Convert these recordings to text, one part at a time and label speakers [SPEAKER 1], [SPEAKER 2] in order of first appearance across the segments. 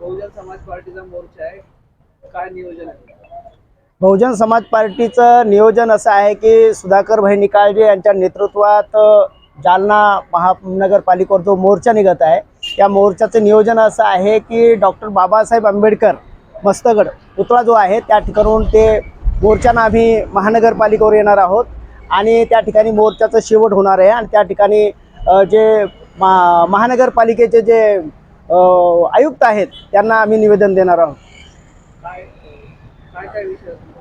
[SPEAKER 1] बहुजन समाज पार्टीचा मोर्चा आहे. काय नियोजन आहे?
[SPEAKER 2] बहुजन समाज पार्टीचं नियोजन असं आहे की सुधाकर भाई निकाळजे यांच्या नेतृत्वात जालना महानगरपालिकेवर जो मोर्चा निघत आहे या मोर्चाचं नियोजन असं आहे की डॉक्टर बाबासाहेब आंबेडकर मस्तगड पुतळा जो आहे त्या ठिकाणून ते मोर्चानं आम्ही महानगरपालिकेवर येणार आहोत आणि त्या ठिकाणी मोर्चाचं शेवट होणार आहे आणि त्या ठिकाणी जे मा महानगरपालिकेचे जे आयुक्त आहेत त्यांना आम्ही निवेदन देणार आहोत.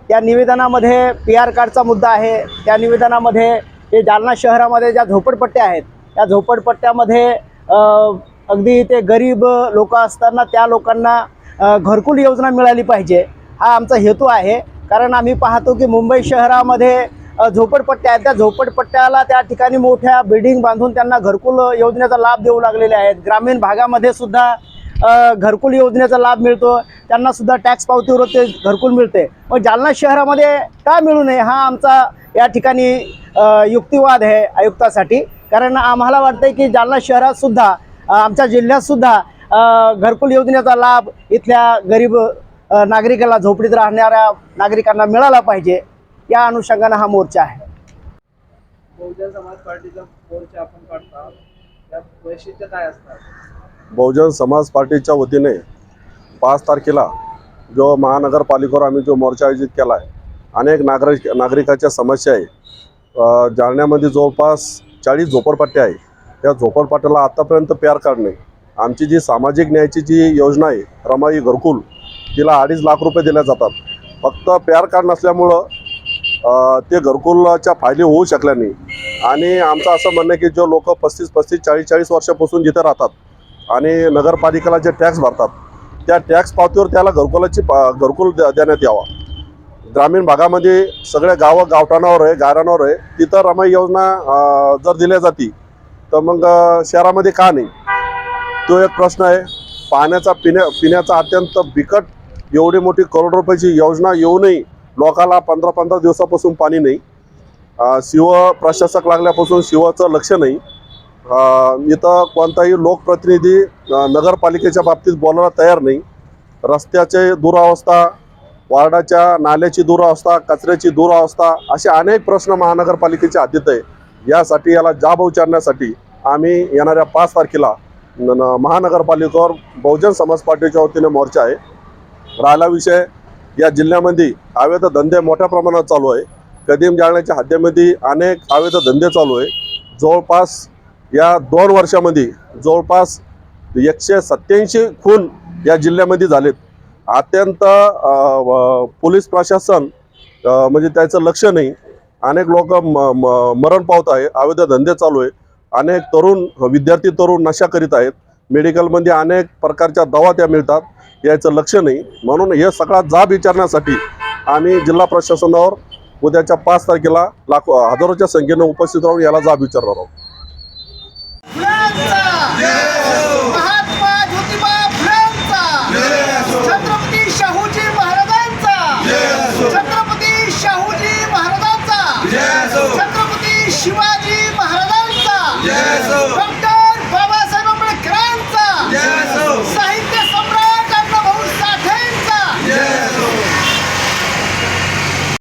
[SPEAKER 2] त्या निवेदनामध्ये पी आर कार्डचा मुद्दा आहे. त्या निवेदनामध्ये हे जालना शहरामध्ये ज्या झोपडपट्ट्या आहेत त्या झोपडपट्ट्यामध्ये अगदी ते गरीब लोक असताना त्या लोकांना घरकुल योजना मिळाली पाहिजे. हा आमचा हेतू आहे. कारण आम्ही पाहतो की मुंबई शहरामध्ये झोपडपट्ट्या आहेत. त्या झोपडपट्ट्याला त्या ठिकाणी मोठ्या बिल्डिंग बांधून त्यांना घरकुल योजनेचा लाभ देऊ लागलेले आहेत. ग्रामीण भागामध्ये सुद्धा घरकुल योजनेचा लाभ मिळतो. त्यांना सुद्धा टॅक्स पावतीवर ते घरकुल मिळते. मग जालना शहरामध्ये का मिळू नये हा आमचा या ठिकाणी युक्तिवाद आहे आयुक्तासाठी. कारण आम्हाला वाटतं की जालना शहरात सुद्धा आमच्या जिल्ह्यात सुद्धा घरकुल योजनेचा लाभ इथल्या गरीब नागरिकाला झोपडीत राहणाऱ्या नागरिकांना मिळाला पाहिजे. या अनुषंगानं हा मोर्चा आहे.
[SPEAKER 1] बहुजन समाज पार्टीचा मोर्चा आपण काढता त्यात वैशिष्ट्य काय असतात?
[SPEAKER 3] बहुजन समाज पार्टीच्या वतीने पाच तारखेला जो महानगरपालिकेवर आम्ही जो मोर्चा आयोजित केला आहे अनेक नागरिक नागरिकाच्या समस्या आहे. जालन्यामध्ये जवळपास चाळीस झोपडपट्ट्या आहे. त्या झोपडपट्ट्याला आत्तापर्यंत प्यार कार्ड नाही आमची जी सामाजिक न्यायाची जी योजना आहे रमाई घरकुल तिला अडीच लाख रुपये दिले जातात. फक्त प्यार कार्ड नसल्यामुळं ते घरकुलाच्या फायदे होऊ शकल्या नाही. आणि आमचं असं म्हणणं आहे की जो लोक पस्तीस पस्तीस चाळीस चाळीस वर्षापासून जिथे राहतात आणि नगरपालिकेला जे टॅक्स भरतात त्या टॅक्स पावतीवर त्याला घरकुलाची पा- घरकुल देण्यात यावा. ग्रामीण भागामध्ये सगळ्या गावं गावठाणावर आहे गायरानावर आहे. तिथं रमाई योजना जर दिल्या जाती तर मग शहरामध्ये का नाही? तो एक प्रश्न आहे. पाण्याचा पिण्या पिण्याचा अत्यंत बिकट एवढी मोठी करोड रुपयाची योजना येऊनही लोकाला पंधरा पंधरा दिवसापासून पाणी नाही. शिव प्रशासक लागल्यापासून शिवाचं लक्ष नाही. इथं कोणताही लोकप्रतिनिधी नगरपालिकेच्या बाबतीत बोलायला तयार नाही. रस्त्याचे दुरावस्था वार्डाच्या नाल्याची दुरावस्था कचऱ्याची दुरावस्था असे अनेक प्रश्न महानगरपालिकेच्या हद्दीत आहे. यासाठी याला जाब उचारण्यासाठी आम्ही येणाऱ्या पाच तारखेला न- महानगरपालिकेवर बहुजन समाज पार्टीच्या वतीने मोर्चा आहे. राहिला विषय या जिल्ह्यामध्ये अवैध धंदे मोठ्या प्रमाणात चालू आहे. कदीम जाळण्याच्या हद्दीमध्ये अनेक अवैध धंदे चालू आहे. जवळपास या दोन वर्षामध्ये जवळपास एकशे सत्याऐंशी खून या जिल्ह्यामध्ये झालेत. अत्यंत पोलीस प्रशासन म्हणजे त्याचं लक्ष नाही. अनेक लोक मरण पावत आहे. अवैध धंदे चालू आहे. अनेक तरुण विद्यार्थी तरुण नशा करीत आहेत. मेडिकलमध्ये अनेक प्रकारच्या दवा त्या मिळतात. याचं लक्ष नाही. म्हणून हे सगळा जाब विचारण्यासाठी आम्ही जिल्हा प्रशासनावर उद्याच्या पाच तारखेला लाखो हजारोच्या संख्येनं उपस्थित राहून याला जाब विचारणार आहोत.